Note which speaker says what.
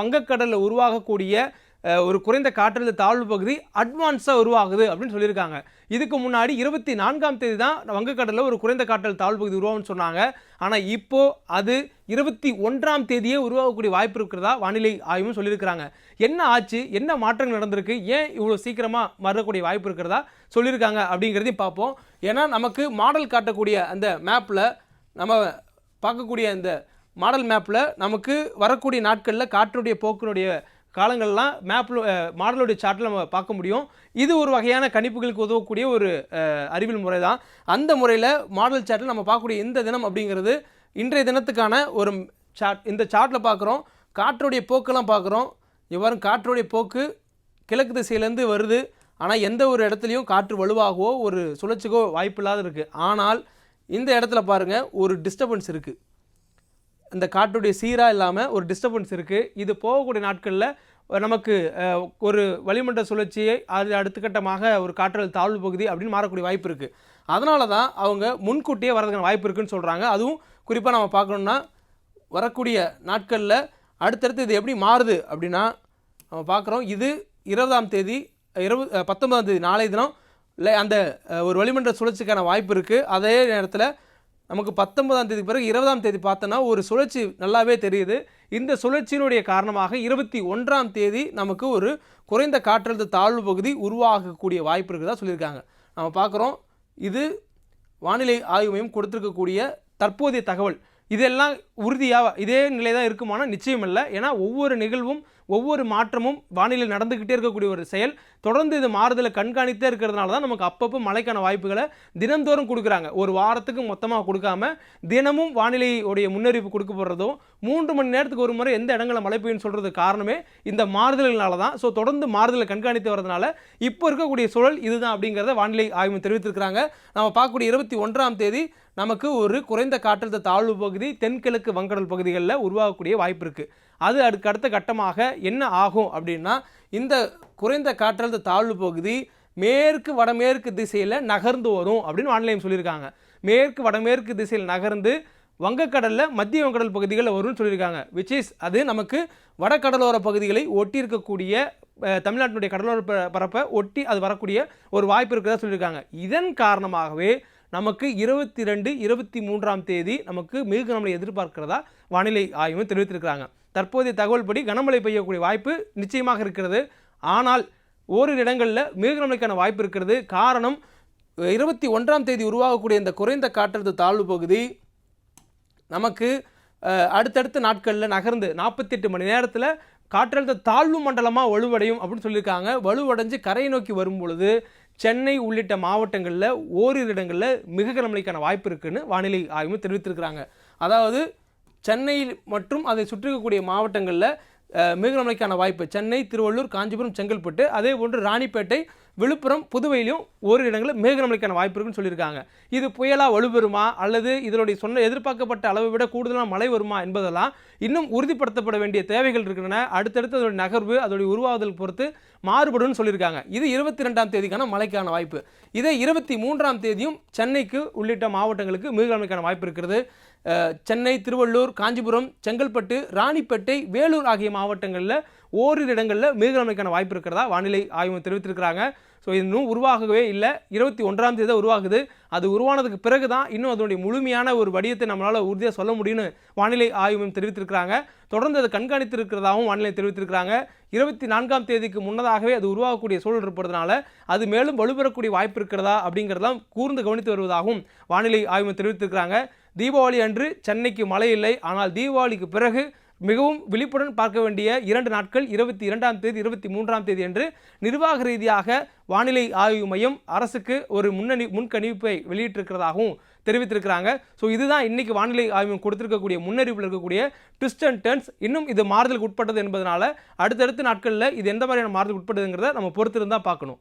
Speaker 1: வங்கக்கடலில் உருவாகக்கூடிய ஒரு குறைந்த காற்றழுத்த தாழ்வு பகுதி அட்வான்ஸாக உருவாகுது அப்படின்னு சொல்லியிருக்காங்க. இதுக்கு முன்னாடி இருபத்தி நான்காம் தேதி தான் வங்கக்கடலில் ஒரு குறைந்த காற்றழுத்த தாழ்வு பகுதி உருவாகும்னு சொன்னாங்க. ஆனால் இப்போது அது இருபத்தி ஒன்றாம் தேதியே உருவாகக்கூடிய வாய்ப்பு இருக்கிறதா வானிலை ஆய்வும் சொல்லியிருக்கிறாங்க. என்ன ஆச்சு? என்ன மாற்றங்கள் நடந்திருக்கு? ஏன் இவ்வளோ சீக்கிரமாக மறக்கக்கூடிய வாய்ப்பு இருக்கிறதா சொல்லியிருக்காங்க அப்படிங்கிறதையும் பார்ப்போம். ஏன்னா நமக்கு மாடல் காட்டக்கூடிய அந்த மேப்பில் நம்ம பார்க்கக்கூடிய அந்த மாடல் மேப்பில் நமக்கு வரக்கூடிய நாட்களில் காற்றுடைய போக்கினுடைய காலங்கள்லாம் மேப்பில் மாடலுடைய சார்ட்டில் நம்ம பார்க்க முடியும். இது ஒரு வகையான கணிப்புகளுக்கு உதவக்கூடிய ஒரு அறிவியல் முறை தான் அந்த முறையில் மாடல் சார்ட்டில் நம்ம பார்க்கக்கூடிய இந்த தினம் அப்படிங்கிறது இன்றைய தினத்துக்கான ஒரு சார்ட் இந்த சார்ட்டில் பார்க்குறோம். காற்றுடைய போக்கெல்லாம் பார்க்குறோம். இவ்வாறு காற்றுடைய போக்கு கிழக்கு திசையிலேருந்து வருது. ஆனால் எந்த ஒரு இடத்துலையும் காற்று வலுவாகவோ ஒரு சுழற்சிக்கோ வாய்ப்பு இல்லாத இருக்குது ஆனால் இந்த இடத்துல பாருங்கள் ஒரு டிஸ்டர்பன்ஸ் இருக்குது இந்த காற்றுடைய சீராக இல்லாமல் ஒரு டிஸ்டர்பன்ஸ் இருக்குது இது போகக்கூடிய நாட்களில் நமக்கு ஒரு வளிமண்டல சுழற்சியை அது அடுத்த கட்டமாக ஒரு காற்றழுத்த தாழ்வு பகுதி அப்படின்னு மாறக்கூடிய வாய்ப்பு இருக்குது அதனால தான் அவங்க முன்கூட்டியே வரதுக்கான வாய்ப்பு இருக்குன்னு சொல்கிறாங்க அதுவும் குறிப்பாக நம்ம பார்க்கணுன்னா வரக்கூடிய நாட்களில் அடுத்தடுத்து இது எப்படி மாறுது அப்படின்னா நம்ம பார்க்குறோம் இது இருபதாம் தேதி இருபது பத்தொன்பதாம் தேதி நாளை தினம் இல்லை அந்த ஒரு வளிமண்டல சுழற்சிக்கான வாய்ப்பு இருக்குது அதே நேரத்தில் நமக்கு பத்தொன்பதாம் தேதி பிறகு இருபதாம் தேதி பார்த்தோன்னா ஒரு சுழற்சி நல்லாவே தெரியுது. இந்த சுழற்சியினுடைய காரணமாக இருபத்தி ஒன்றாம் தேதி நமக்கு ஒரு குறைந்த காற்றழுத்த தாழ்வு பகுதி உருவாகக்கூடிய வாய்ப்பு இருக்குதா சொல்லியிருக்காங்க. நம்ம பார்க்குறோம். இது வானிலை ஆய்வு மையம் கொடுத்துருக்கக்கூடிய தற்போதைய தகவல். இதெல்லாம் உறுதியாக இதே நிலை தான் இருக்குமானா நிச்சயம் இல்லை. ஏன்னா ஒவ்வொரு நிகழ்வும் ஒவ்வொரு மாற்றமும் வானிலையில் நடந்துக்கிட்டே இருக்கக்கூடிய ஒரு செயல். தொடர்ந்து இது மாறுதலை கண்காணித்தே இருக்கிறதுனால தான் நமக்கு அப்பப்போ மழைக்கான வாய்ப்புகளை தினந்தோறும் கொடுக்குறாங்க. ஒரு வாரத்துக்கு மொத்தமாக கொடுக்காம தினமும் வானிலையுடைய முன்னறிவிப்பு கொடுக்கப்படுறதும் மூன்று மணி நேரத்துக்கு ஒரு முறை எந்த இடங்களில் மழை பெய்யும் சொல்கிறது காரணமே இந்த மாறுதல்களால தான். ஸோ தொடர்ந்து மாறுதலை கண்காணித்து வரதுனால இப்போ இருக்கக்கூடிய சூழல் இதுதான் அப்படிங்கிறத வானிலை ஆய்வு தெரிவித்திருக்கிறாங்க. நம்ம பார்க்கக்கூடிய இருபத்தி ஒன்றாம் தேதி நமக்கு ஒரு குறைந்த காற்றழுத்த தாழ்வு பகுதி தென்கிழக்கு வங்கடல் பகுதிகளில் உருவாகக்கூடிய வாய்ப்பு இருக்குது அது அதுக்கு அடுத்த கட்டமாக என்ன ஆகும் அப்படின்னா இந்த குறைந்த காற்றழுத்த தாழ்வு பகுதி மேற்கு வடமேற்கு திசையில் நகர்ந்து வரும் அப்படின்னு வானிலையம் சொல்லியிருக்காங்க. மேற்கு வடமேற்கு திசையில் நகர்ந்து வங்கக்கடலில் மத்திய வங்கடல் பகுதிகளில் வரும்னு சொல்லியிருக்காங்க. விச் இஸ் அது நமக்கு வடகடலோர பகுதிகளை ஒட்டி இருக்கக்கூடிய தமிழ்நாட்டினுடைய கடலோர பரப்பை ஒட்டி அது வரக்கூடிய ஒரு வாய்ப்பு இருக்கிறதா சொல்லியிருக்காங்க. இதன் காரணமாகவே நமக்கு இருபத்தி ரெண்டு இருபத்தி மூன்றாம் தேதி நமக்கு மிக கனமழை எதிர்பார்க்கிறதா வானிலை ஆய்வு தெரிவித்திருக்கிறாங்க. தற்போதைய தகவல் படி கனமழை பெய்யக்கூடிய வாய்ப்பு நிச்சயமாக இருக்கிறது. ஆனால் ஓரிரு இடங்களில் மிக கனமழைக்கான வாய்ப்பு இருக்கிறது. காரணம் இருபத்தி ஒன்றாம் தேதி உருவாகக்கூடிய இந்த குறைந்த காற்றழுத்த தாழ்வு பகுதி நமக்கு அடுத்தடுத்த நாட்களில் நகர்ந்து நாற்பத்தெட்டு மணி நேரத்தில் காற்றழுத்த தாழ்வு மண்டலமாக வலுவடையும் அப்படின்னு சொல்லியிருக்காங்க. வலுவடைஞ்சு கரையை நோக்கி வரும் பொழுது சென்னை உள்ளிட்ட மாவட்டங்களில் ஓரிரு இடங்களில் மிக கனமழைக்கான வாய்ப்பு இருக்குன்னு வானிலை ஆய்வு தெரிவித்திருக்கிறாங்க. அதாவது சென்னையில் மற்றும் அதை சுற்றி இருக்கக்கூடிய மாவட்டங்களில் மிக கனமழைக்கான வாய்ப்பு. சென்னை திருவள்ளூர் காஞ்சிபுரம் செங்கல்பட்டு அதே போன்று ராணிப்பேட்டை விழுப்புரம் புதுவையிலும் ஒரு இடங்களில் மேகமலைக்கான வாய்ப்பு இருக்குன்னு சொல்லியிருக்காங்க. இது புயலாக வலுப்பெறுமா அல்லது இதனுடைய சொன்ன எதிர்பார்க்கப்பட்ட அளவை விட கூடுதலாக மழை வருமா என்பதெல்லாம் இன்னும் உறுதிப்படுத்தப்பட வேண்டிய தேவைகள் இருக்கின்றன. அடுத்தடுத்து அதோடைய நகர்வு அதோடைய உருவாகுதல் பொறுத்து மாறுபடும்னு சொல்லியிருக்காங்க. இது இருபத்தி ரெண்டாம் தேதிக்கான மழைக்கான வாய்ப்பு. இதே இருபத்தி மூன்றாம் தேதியும் சென்னைக்கு உள்ளிட்ட மாவட்டங்களுக்கு மிக வாய்ப்பு இருக்கிறது. சென்னை திருவள்ளூர் காஞ்சிபுரம் செங்கல்பட்டு ராணிப்பேட்டை வேலூர் ஆகிய மாவட்டங்களில் ஓரிரு இடங்களில் மிக வாய்ப்பு இருக்கிறதா வானிலை ஆய்வு தெரிவித்திருக்கிறாங்க. ஸோ இன்னும் உருவாகவே இல்லை. இருபத்தி ஒன்றாம் தேதி தான் உருவாகுது. அது உருவானதுக்கு பிறகு தான் இன்னும் அதனுடைய முழுமையான ஒரு வடிவத்தை நம்மளால் உறுதியாக சொல்ல முடியும்னு வானிலை ஆய்வு மையம் தெரிவித்திருக்கிறாங்க. தொடர்ந்து அதை கண்காணித்து இருக்கிறதாகவும் வானிலை தெரிவித்திருக்கிறாங்க. இருபத்தி நான்காம் தேதிக்கு முன்னதாகவே அது உருவாகக்கூடிய சூழல் இருப்பதனால அது மேலும் வலுப்பெறக்கூடிய வாய்ப்பு இருக்கிறதா அப்படிங்கிறதெல்லாம் கூர்ந்து கவனித்து வருவதாகவும் வானிலை ஆய்வு தெரிவித்திருக்கிறாங்க. தீபாவளி அன்று சென்னைக்கு மழை இல்லை. ஆனால் தீபாவளிக்கு பிறகு மிகவும் விழிப்புடன் பார்க்க வேண்டிய இரண்டு நாட்கள் இருபத்தி இரண்டாம் தேதி இருபத்தி மூன்றாம் தேதி என்று நிர்வாக ரீதியாக வானிலை ஆய்வு மையம் அரசுக்கு ஒரு முன்னணி முன்கணிப்பை வெளியிட்டிருக்கிறதாகவும் தெரிவித்திருக்கிறாங்க. ஸோ இதுதான் இன்னைக்கு வானிலை ஆய்வு கொடுத்துருக்கக்கூடிய கொடுத்திருக்கக்கூடிய இருக்கக்கூடிய ட்விஸ்ட் அண்ட் டர்ன்ஸ் இன்னும் இது மாறுதலுக்கு உட்பட்டது என்பதனால அடுத்தடுத்த நாட்களில் இது எந்த மாதிரியான மாறுதலுக்கு உட்பட்டதுங்கிறத நம்ம பொறுத்திருந்தால் பார்க்கணும்.